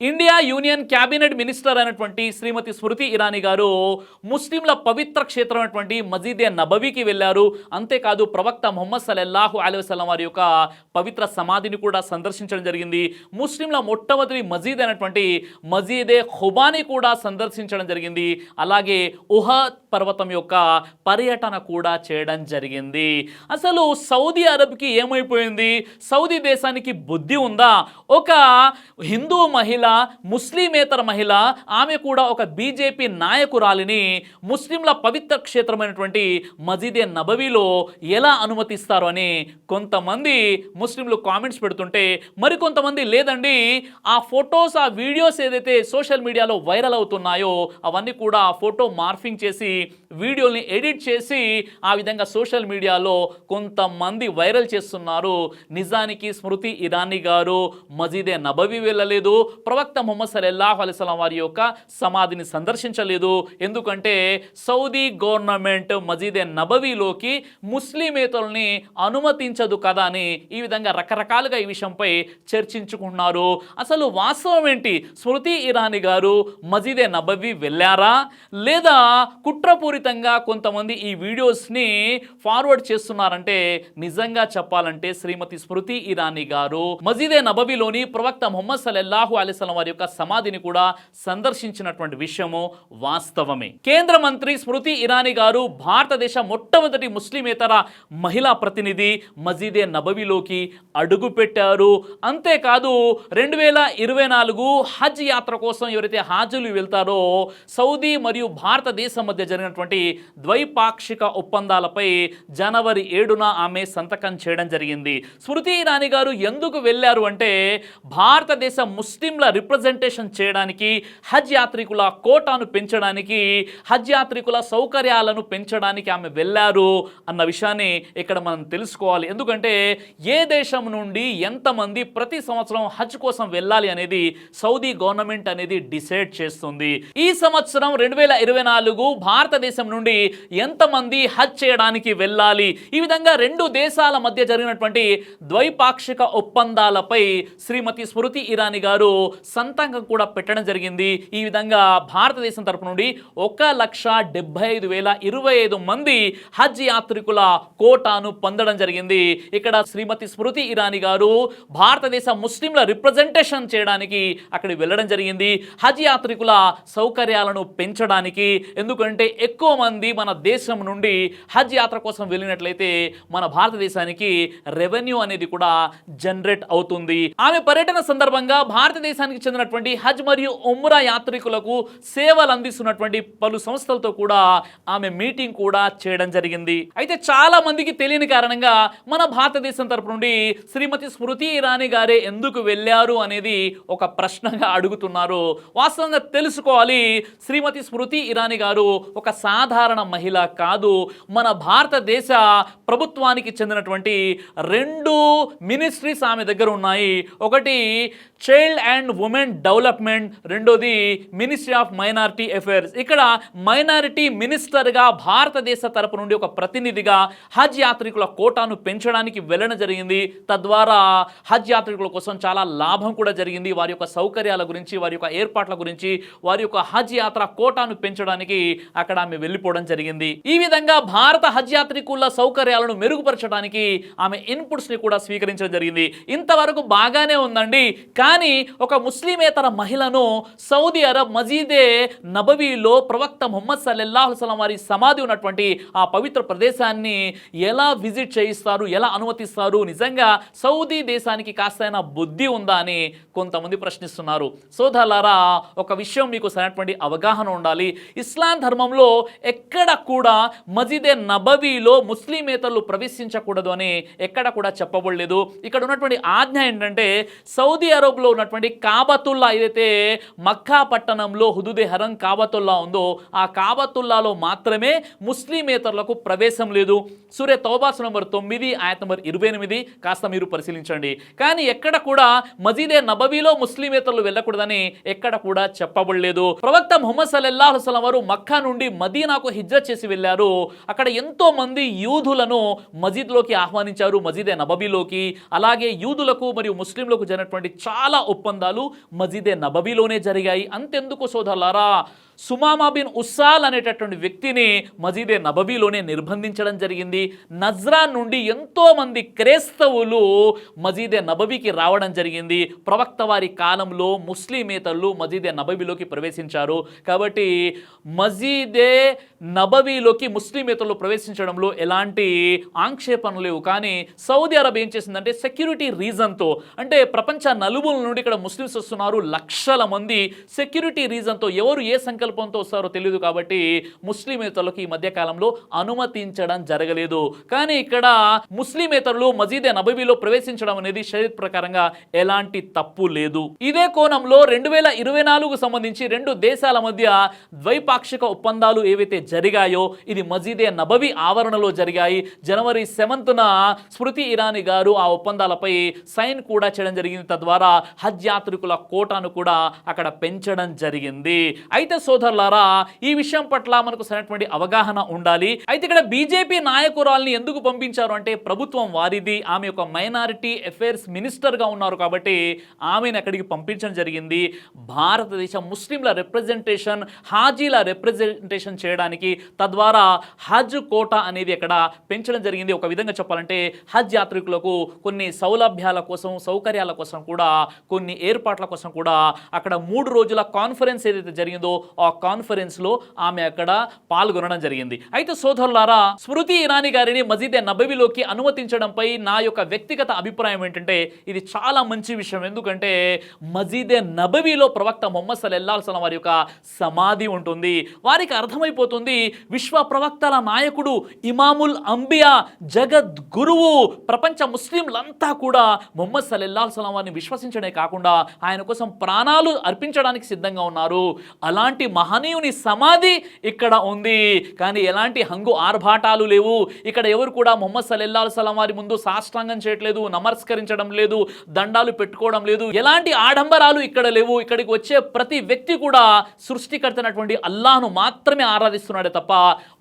India union cabinet minister అయినటువంటి శ్రీమతి స్మృతి ఇరానీ గారు ముస్లింల పవిత్ర క్షేత్రం అయినటువంటి మజీదే నబవీకి వెళ్ళారు. అంతేకాదు ప్రవక్త ముహమ్మద్ సలల్లాహు అలైహి వారి యొక్క పవిత్ర సమాధిని కూడా సందర్శించడం జరిగింది. ముస్లింల మొట్టమొదటి మజీద్ అయినటువంటి మజీదే హుబాని కూడా సందర్శించడం జరిగింది. అలాగే ఉహ పర్వతం యొక్క పర్యటన కూడా చేయడం జరిగింది. అసలు సౌదీ అరబ్కి ఏమైపోయింది? సౌదీ దేశానికి బుద్ధి ఉందా? ఒక హిందూ మహిళ ముస్లిమేతర మహిళ ఆమె కూడా ఒక బీజేపీ నాయకురాలిని ముస్లింల పవిత్ర క్షేత్రమైనటువంటి మజీదే నబవీలో ఎలా అనుమతిస్తారు అని కొంతమంది ముస్లింలు కామెంట్స్ పెడుతుంటే మరికొంతమంది లేదండి ఆ ఫొటోస్ ఆ వీడియోస్ ఏదైతే సోషల్ మీడియాలో వైరల్ అవుతున్నాయో అవన్నీ కూడా ఆ ఫోటో మార్ఫింగ్ చేసి వీడియోని ఎడిట్ చేసి ఆ విధంగా సోషల్ మీడియాలో కొంతమంది వైరల్ చేస్తున్నారు. నిజానికి స్మృతి ఇరానీ గారు మజీదే నబవి వెళ్ళలేదు ప్రవక్త మొహమ్మద్ సల్లల్లాహు అలైస్లాం వారి యొక్క సమాధిని సందర్శించలేదు. ఎందుకంటే సౌదీ గవర్నమెంట్ మజీదే నబవీలోకి ముస్లిమేతల్ని అనుమతించదు కదా అని ఈ విధంగా రకరకాలుగా ఈ విషయంపై చర్చించుకున్నారు. అసలు వాస్తవం ఏంటి? స్మృతి ఇరానీ గారు మజీదే నబవి వెళ్ళారా? లేదా కుట్రపూరితంగా కొంతమంది ఈ వీడియోస్ని ఫార్వర్డ్ చేస్తున్నారంటే నిజంగా చెప్పాలంటే శ్రీమతి స్మృతి ఇరానీ గారు మజీదే నబవిలోని ప్రవక్త ముహమ్మద్ సల్లల్లాహు అలైస్లం వారి యొక్క సమాధిని కూడా సందర్శించినటువంటి విషయము వాస్తవమే. కేంద్ర మంత్రి స్మృతి ఇరానీ గారు భారతదేశ మొట్టమొదటి ముస్లిమేతర మహిళా ప్రతినిధి మజీదే నబవిలోకి అడుగుపెట్టారు. అంతేకాదు రెండు వేల ఇరవై నాలుగు హజ్ యాత్ర కోసం ఎవరైతే హాజులు వెళ్తారో సౌదీ మరియు భారతదేశం మధ్య జరిగినటువంటి ద్వైపాక్షిక ఒప్పందాలపై జనవరి ఏడున ఆమె సంతకం చేయడం జరిగింది. స్మృతి ఇరానీ గారు ఎందుకు వెళ్ళారు అంటే భారతదేశ ముస్లింల రిప్రజెంటేషన్ చేయడానికి హజ్ యాత్రికుల కోటాను పెంచడానికి హజ్ యాత్రికుల సౌకర్యాలను పెంచడానికి ఆమె వెళ్ళారు అన్న విషయాన్ని ఇక్కడ మనం తెలుసుకోవాలి. ఎందుకంటే ఏ దేశం నుండి ఎంతమంది ప్రతి సంవత్సరం హజ్ కోసం వెళ్ళాలి అనేది సౌదీ గవర్నమెంట్ అనేది డిసైడ్ చేస్తుంది. ఈ సంవత్సరం రెండు వేల ఇరవై నాలుగు భారతదేశం నుండి ఎంతమంది హజ్ చేయడానికి వెళ్ళాలి? ఈ విధంగా రెండు దేశాల మధ్య జరిగినటువంటి ద్వైపాక్షిక ఒప్పందాలపై శ్రీమతి స్మృతి ఇరానీ గారు సంతకం కూడా పెట్టడం జరిగింది. ఈ విధంగా భారతదేశం తరపు నుండి ఒక లక్ష డెబ్బై ఐదు వేల ఇరవై ఐదు మంది హజ్ యాత్రికుల కోటాను పొందడం జరిగింది. ఇక్కడ శ్రీమతి స్మృతి ఇరానీ గారు భారతదేశ ముస్లింల రిప్రజెంటేషన్ చేయడానికి అక్కడికి వెళ్ళడం జరిగింది. హజ్ యాత్రికుల సౌకర్యాలను పెంచడానికి ఎందుకంటే ఎక్కువ మంది మన దేశం నుండి హజ్ యాత్ర కోసం వెళ్ళినట్లయితే మన భారతదేశానికి రెవెన్యూ అనేది కూడా జనరేట్ అవుతుంది. ఆమె పర్యటన సందర్భంగా భారతదేశానికి చెందినటువంటి హజ్ మరియు ఉమ్రా యాత్రికులకు సేవలు అందిస్తున్నటువంటి పలు సంస్థలతో కూడా ఆమె మీటింగ్ కూడా చేయడం జరిగింది. అయితే చాలా మందికి తెలియని కారణంగా మన భారతదేశం తరపు నుండి శ్రీమతి స్మృతి ఇరానీ గారే ఎందుకు వెళ్ళారు అనేది ఒక ప్రశ్నగా అడుగుతున్నారు. వాస్తవంగా తెలుసుకోవాలి శ్రీమతి స్మృతి ఇరానీ గారు ఒక సాధారణ మహిళ కాదు. మన భారతదేశ ప్రభుత్వానికి చెందినటువంటి రెండు మినిస్ట్రీస్ ఆమె దగ్గర ఉన్నాయి. ఒకటి చైల్డ్ అండ్ ఉమెన్ డెవలప్మెంట్ రెండోది మినిస్ట్రీ ఆఫ్ మైనారిటీ అఫైర్స్ ఇక్కడ మైనారిటీ మినిస్టర్గా భారతదేశ తరపు నుండి ఒక ప్రతినిధిగా హజ్ యాత్రికుల కోటాను పెంచడానికి వెళ్ళడం జరిగింది. తద్వారా హజ్ యాత్రికుల కోసం చాలా లాభం కూడా జరిగింది. వారి యొక్క సౌకర్యాల గురించి వారి యొక్క ఏర్పాట్ల గురించి వారి యొక్క హజ్ యాత్ర కోటాను పెంచడానికి అక్కడ ఆమె వెళ్ళిపోవడం జరిగింది. ఈ విధంగా భారత హజ్ యాత్రికుల సౌకర్యాలను మెరుగుపరచడానికి ఆమె ఇన్పుట్స్ని కూడా స్వీకరించడం జరిగింది. ఇంతవరకు బాగానే ఉందండి. కానీ ఒక ముస్లిమేతర మహిళను సౌదీ అరబ్ మజీదే నబవీలో ప్రవక్త ముహమ్మద్ సల్లెల్లాహుసలం వారి సమాధి ఉన్నటువంటి ఆ పవిత్ర ప్రదేశాన్ని ఎలా విజిట్ చేయిస్తారు ఎలా అనుమతిస్తారు నిజంగా సౌదీ దేశానికి కాస్తైనా బుద్ధి ఉందా అని కొంతమంది ప్రశ్నిస్తున్నారు. సోదరులారా ఒక విషయం మీకు సరైనటువంటి అవగాహన ఉండాలి. ఇస్లాం ధర్మంలో ఎక్కడ కూడా మజీదే నబవీలో ముస్లిమేతరులు ప్రవేశించకూడదు అని ఎక్కడ కూడా చెప్పబడలేదు. ఇక్కడ ఉన్నటువంటి ఆజ్ఞ ఏంటంటే సౌదీ అరబ్లో ఉన్నటువంటి కాబతుల్లా ఏదైతే మక్కా పట్టణంలో హుదుదే హరం కాబతుల్లా ఉందో ఆ కాబతుల్లాలో మాత్రమే ముస్లిమేతరులకు ప్రవేశం లేదు. సూర్య తౌబాస్ నంబర్ తొమ్మిది ఆయత నంబర్ ఇరవై ఎనిమిది. కాస్త మీరు పరిశీలించండి. కానీ ఎక్కడ కూడా మజీదే నబవీలో ముస్లిమేతరులు వెళ్ళకూడదని ఎక్కడ కూడా చెప్పబడలేదు. ప్రవక్త ముహమ్మద్ సల్లల్లాహు సలం వారు మక్కా నుండి మదీనాకు హిజ్రత్ చేసి వెళ్ళారు. అక్కడ ఎంతో మంది యూదులను మజీద్లోకి ఆహ్వానించారు మజీదే నబబీలోకి అలాగే యూదులకు మరియు ముస్లింలకు జరిగినటువంటి చాలా ఒప్పందాలు మజీదే నబబీలోనే జరిగాయి. అంతెందుకు సోదరులారా? సుమామా బిన్ ఉస్సాల్ అనేటటువంటి వ్యక్తిని మజీదే నబబీలోనే నిర్బంధించడం జరిగింది. నజ్రా నుండి ఎంతో మంది క్రైస్తవులు మజీదే నబబీకి రావడం జరిగింది. ప్రవక్త వారి కాలంలో ముస్లిమేతరులు మజీదే నబబీలోకి ప్రవేశించారు. కాబట్టి మజీదే నబవీలోకి ముస్లిమేతరులు ప్రవేశించడంలో ఎలాంటి ఆంక్షేపణలు లేవు. కానీ సౌదీ అరబ్ ఏం చేసిందంటే సెక్యూరిటీ రీజన్తో అంటే ప్రపంచ నలుమూల నుండి ఇక్కడ ముస్లిమ్స్ వస్తున్నారు లక్షల మంది. సెక్యూరిటీ రీజన్తో ఎవరు ఏ సంకల్పంతో వస్తారో తెలియదు కాబట్టి ముస్లిమేతరులకు ఈ మధ్య కాలంలో అనుమతించడం జరగలేదు. కానీ ఇక్కడ ముస్లిమేతరులు మజీదే నబీలో ప్రవేశించడం అనేది షరీత్ ప్రకారంగా ఎలాంటి తప్పు లేదు. ఇదే కోణంలో రెండు వేల ఇరవై నాలుగు సంబంధించి రెండు దేశాల మధ్య ద్వైపాక్షిక ఒప్పందాలు ఏవైతే జరిగాయో ఇది మజీదే నబవి ఆవరణలో జరిగాయి. జనవరి సెవెంత్న స్మృతి ఇరానీ గారు ఆ ఒప్పందాలపై సైన్ కూడా చేయడం జరిగింది. తద్వారా హజ్ యాత్రికుల కోటాను కూడా అక్కడ పెంచడం జరిగింది. అయితే సోదరులారా ఈ విషయం పట్ల మనకు సరైనటువంటి అవగాహన ఉండాలి. అయితే ఇక్కడ బీజేపీ నాయకురాల్ని ఎందుకు పంపించారు అంటే ప్రభుత్వం వారిది. ఆమె ఒక మైనారిటీ అఫైర్స్ మినిస్టర్గా ఉన్నారు కాబట్టి ఆమెను అక్కడికి పంపించడం జరిగింది. భారతదేశ ముస్లింల రిప్రజెంటేషన్ హాజీల రిప్రజెంటేషన్ చేయడానికి తద్వారా హజ్ కోట అనేది అక్కడ పెంచడం జరిగింది. ఒక విధంగా చెప్పాలంటే హజ్ యాత్రికులకు కొన్ని సౌలభ్యాల కోసం సౌకర్యాల కోసం కూడా కొన్ని ఏర్పాటు ఏర్పాట్ల కోసం కూడా అక్కడ మూడు రోజుల కాన్ఫరెన్స్ ఏదైతే జరిగిందో ఆ కాన్ఫరెన్స్లో ఆమె అక్కడ పాల్గొనడం జరిగింది. అయితే సోదరులారా స్మృతి ఇరానీ గారిని మజీదే నబవిలోకి అనుమతించడంపై నా యొక్క వ్యక్తిగత అభిప్రాయం ఏంటంటే ఇది చాలా మంచి విషయం. ఎందుకంటే మజీదే నబవిలో ప్రవక్త మొహమ్మద్ సల్లల్లాహు వారి యొక్క సమాధి ఉంటుంది. వారికి అర్థమైపోతుంది విశ్వ ప్రవక్తల నాయకుడు ఇమాముల్ అంబియా జగద్ గురువు ప్రపంచ ముస్లింలంతా కూడా మొహమ్మద్ సల్లల్లాహు వారిని విశ్వసించడే కాకుండా ఆయన కోసం ప్రాణాలు అర్పించడానికి సిద్ధంగా ఉన్నారు. అలాంటి మహనీయుని సమాధి ఇక్కడ ఉంది. కానీ ఎలాంటి హంగు ఆర్భాటాలు లేవు. ఇక్కడ ఎవరు కూడా మొహమ్మద్ సల్లల్లాహు సలం వారి ముందు సాష్టాంగం చేయట్లేదు నమస్కరించడం లేదు దండాలు పెట్టుకోవడం లేదు. ఎలాంటి ఆడంబరాలు ఇక్కడ లేవు. ఇక్కడికి వచ్చే ప్రతి వ్యక్తి కూడా సృష్టికర్తనటువంటి అల్లాహ్ను మాత్రమే ఆరాధిస్తున్నాడే తప్ప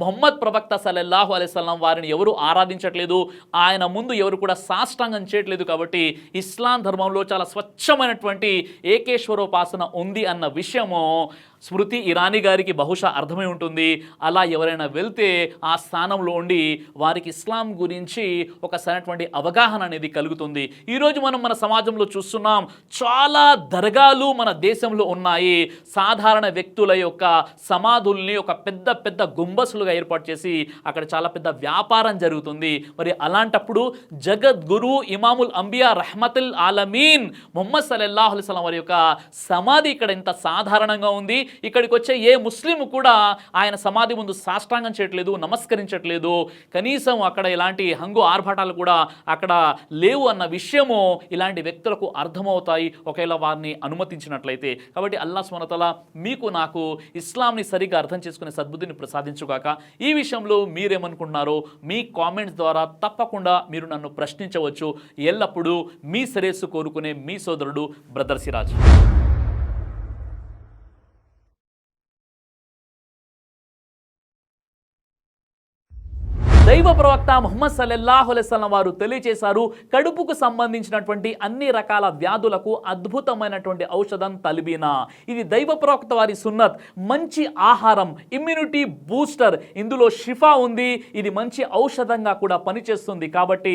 మొహమ్మద్ ప్రవక్త సల్లల్లాహు అలైస్లం వారిని ఎవరు ఆరాధించట్లేదు. ఆయన ముందు ఎవరు కూడా సాష్టాంగం చేయట్లేదు కాబట్టి ఇస్లాం ధర్మంలో చాలా స్వచ్ఛమైనటువంటి ఏకేశ్వరోపాసన ఉంది అన్న విషయము స్మృతి ఇరానీ గారికి బహుశా అర్థమై ఉంటుంది. అలా ఎవరైనా వెళ్తే ఆ స్థానంలో ఉండి వారికి ఇస్లాం గురించి ఒక సరైనటువంటి అవగాహన అనేది కలుగుతుంది. ఈరోజు మనం మన సమాజంలో చూస్తున్నాం చాలా దర్గాలు మన దేశంలో ఉన్నాయి. సాధారణ వ్యక్తుల యొక్క సమాధుల్ని ఒక పెద్ద పెద్ద గుంబసులుగా ఏర్పాటు చేసి అక్కడ చాలా పెద్ద వ్యాపారం జరుగుతుంది. మరి అలాంటప్పుడు జగద్గురు ఇమాముల్ అంబియా రహమతుల్ ఆలమీన్ మొహమ్మద్ సల్లల్లాహు అలైహి వారి యొక్క సమాధి ఇక్కడ ఇంత సాధారణంగా ఉంది. ఇక్కడికి వచ్చే ఏ ముస్లిం కూడా ఆయన సమాధి ముందు సాష్టాంగం చేయట్లేదు నమస్కరించట్లేదు. కనీసం అక్కడ ఇలాంటి హంగు ఆర్భాటాలు కూడా అక్కడ లేవు అన్న విషయము ఇలాంటి వ్యక్తులకు అర్థమవుతాయి. ఒకవేళ వారిని అనుమతించినట్లయితే. కాబట్టి అల్లా స్మరతల మీకు నాకు ఇస్లాంని సరిగ్గా అర్థం చేసుకునే సద్బుద్ధిని ప్రసాదించుగాక ఈ విషయంలో మీరేమనుకుంటున్నారో మీ కామెంట్స్ ద్వారా తప్పకుండా మీరు నన్ను ప్రశ్నించవచ్చు. ఎల్లప్పుడూ మీ శ్రేయస్సు కోరుకునే మీ సోదరుడు బ్రదర్ సిరాజ్. దైవ ప్రవక్త ముహమ్మద్ సల్లెల్లాహులెస్లం వారు తెలియచేశారు కడుపుకు సంబంధించినటువంటి అన్ని రకాల వ్యాధులకు అద్భుతమైనటువంటి ఔషధం తలిబీనా. ఇది దైవ ప్రవక్త వారి సున్నత్. మంచి ఆహారం ఇమ్యూనిటీ బూస్టర్ ఇందులో షిఫా ఉంది. ఇది మంచి ఔషధంగా కూడా పనిచేస్తుంది. కాబట్టి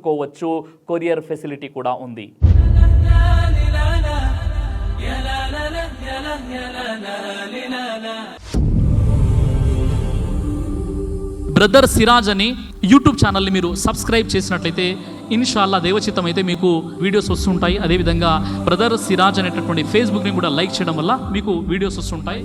చేసుకోవచ్చు కొరియర్ ఫెసిలిటీ కూడా ఉంది. బ్రదర్ సిరాజ్ అని యూట్యూబ్ ఛానల్ని మీరు సబ్స్క్రైబ్ చేసినట్లయితే ఇన్షాల్లా దేవచిత్తం అయితే మీకు వీడియోస్ వస్తుంటాయి. అదేవిధంగా బ్రదర్ సిరాజ్ అనేటటువంటి ఫేస్బుక్ని కూడా లైక్ చేయడం వల్ల మీకు వీడియోస్ వస్తుంటాయి.